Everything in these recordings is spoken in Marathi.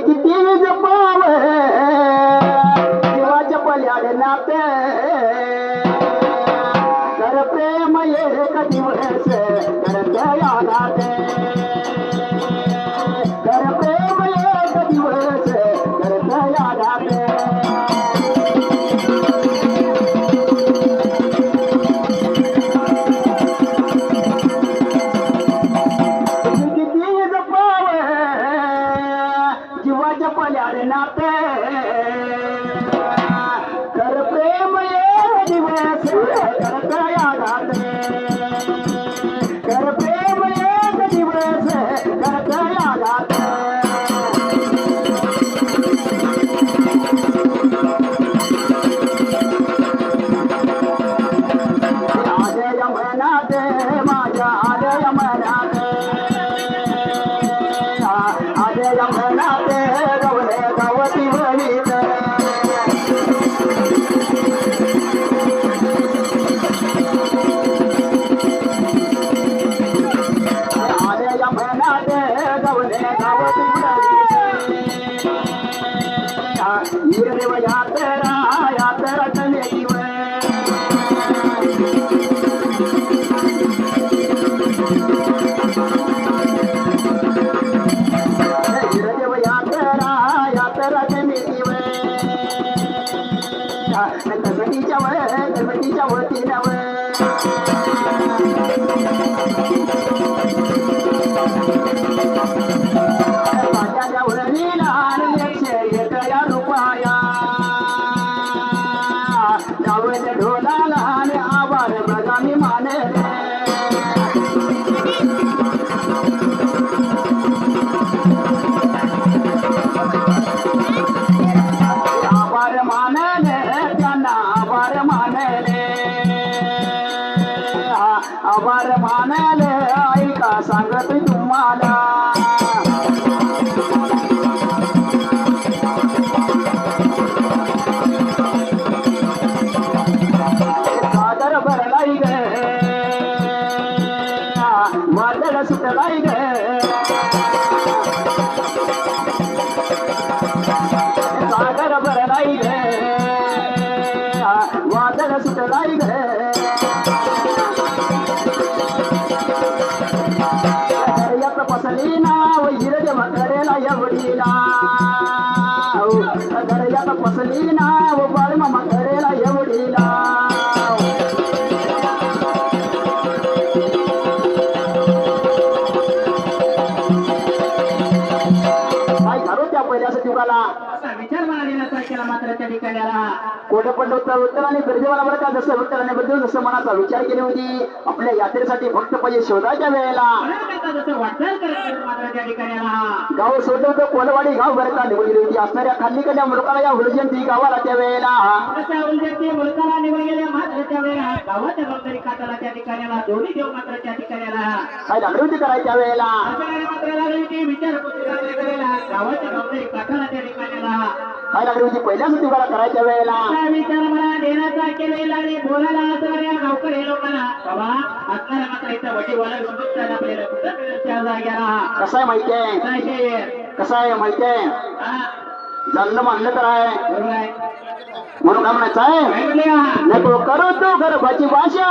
কিন্তু हिरदेव यात्रा यात्रा तले दिवस यात्रा यात्रा जमिनीव गणपतीच्या व गणपतीच्या वतीनव आभार मानले त्यांना आभार मानले आभार मानले ऐका सांगत तुम्हाला वादळ सुटलाई ग सागर भरलाई वादळ सुटलाई दर्यात पसली नाव हिरदेव करेला एवढीला. दर्यात पसली नाव बाळमामा करेला काय त्या पहिल्या युगाला असा विचार मला देण्याचा केला मात्र त्या ठिकाणाला कोठे पण उत्तर आणि बरं का जसं उत्तरबद्दल जसं मनाचा विचार केली होती आपल्या यात्रेसाठी भक्त पाहिजे शोधायच्या वेळेला. गाव सोडलं कोलवाडी गाव बरं का निवडली होती. असणाऱ्या खाल्लीकडल्या मुलकाला या हुलजयंती गावाला त्या वेळेला. मुलकाला निवड गेल्या मात्र त्या वेळेला गावाच्या काटाला त्या ठिकाण्याला दोन्ही देव मात्र त्या ठिकाणाला काय लागली होती करायच्या वेळेला? मात्र लागली विचार त्या काय लागली होती पहिल्याच करायच्या वेळेला. असा विचार मला देण्याचा केलेला आणि बोलायला असणाऱ्या गावकरी लोकांना बाबा असणाऱ्या मात्र इथं वटीवाला बंदूक आपल्याला कुठं मिळेल त्या जाग्याला कसं आहे काय शे? कसं आहे माहितीये हा, जन्म मानलं तर आहे. बरोबर आहे. म्हणून काय म्हणायचं आहे काय म्हणले हा? नको करू तू गर्भाची भाषा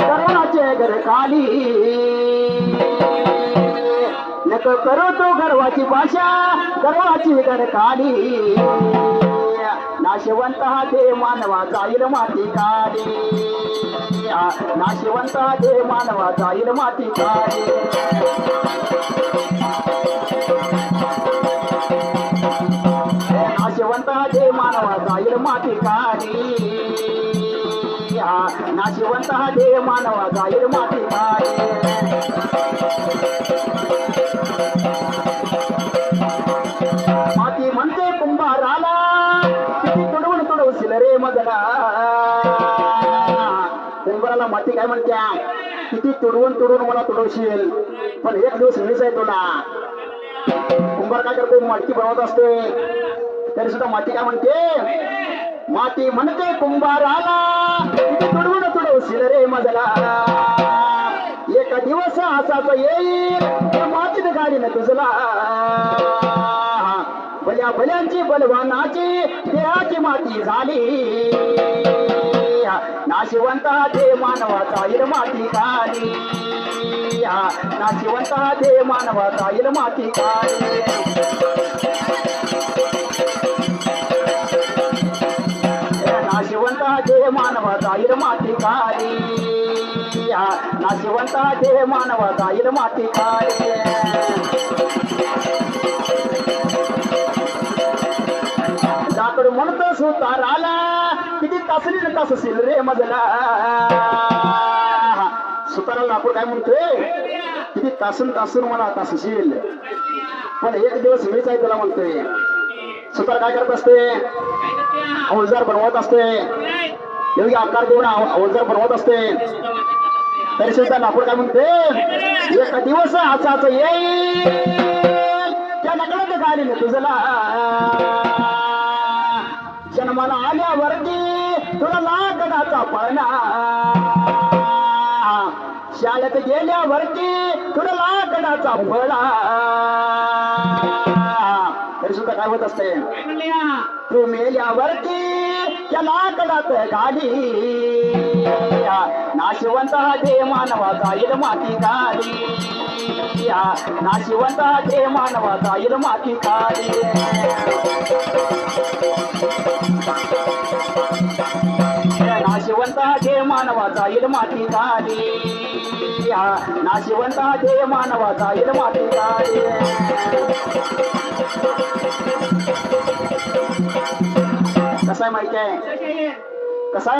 करोनाचे घर खाली. नको करू गर्वाची भाषा गर्वाची गर काढी नाशवंत हा दे मानवा जाईल माती काढी नाशवंत हा दे मानवा जाईल माती काढी नाशवंत हा दे मानवा जाईल माती काढी नाशिवंत हा दे मानवा जाईल माती काली माती काय म्हणत्या किती तुडवून तुडवून मला तुडवशील. पण एक दिवस मीच आहे तुला. कुंभार काय करतो मटकी बनवत असते. तरी सुद्धा माती काय म्हणते? माती म्हणते कुंभाराला किती तुडवून तुडवशील रे मजला. एक दिवस असाच येईल त्या गाडी गाडीनं तुझला भल्यांची बलवानाची देहाची माती झाली. नाशिवंता दे मानवाचा येईल माती खाली नाशिवंता दे मानवाचा येईल माती खाली नाशिवंता दे मानवाचा येईल माती खाली नाशिवंता दे मानवाचा येईल माती खाली लाकड म्हणतो सुताराला. किती तासली असेल रे मजला सुतारा लाकूड काय म्हणतोय? किती तासून तासून मला तासशील पण एक दिवस मीच आहे तुला म्हणतोय सुतार काय करत असते? औजार बनवत असते. योग्य आकार देऊन औजार बनवत असते. तरी सुद्धा लाकूड काय म्हणते एक दिवस असाच येईल. त्या नकळत गाडी तुझला जन्माला आल्या वर्गी तुला लाकडाचा पळणा. शाळेत गेल्यावरती तुला लाकडाचा पळा तरी सुद्धा काय होत असते? तू मेल्यावरती त्या लाकडात गाडी नाशिवंत दे मानवाचा जाईल माती गाडी नाशिवंत दे मानवाचा जाईल माती गाडी नाशिवंता दे मानवाचा येईल माती गाडी नाशिवंता दे मानवाचा येईल माती गाडी कसं आहे माहिती आहे? कसं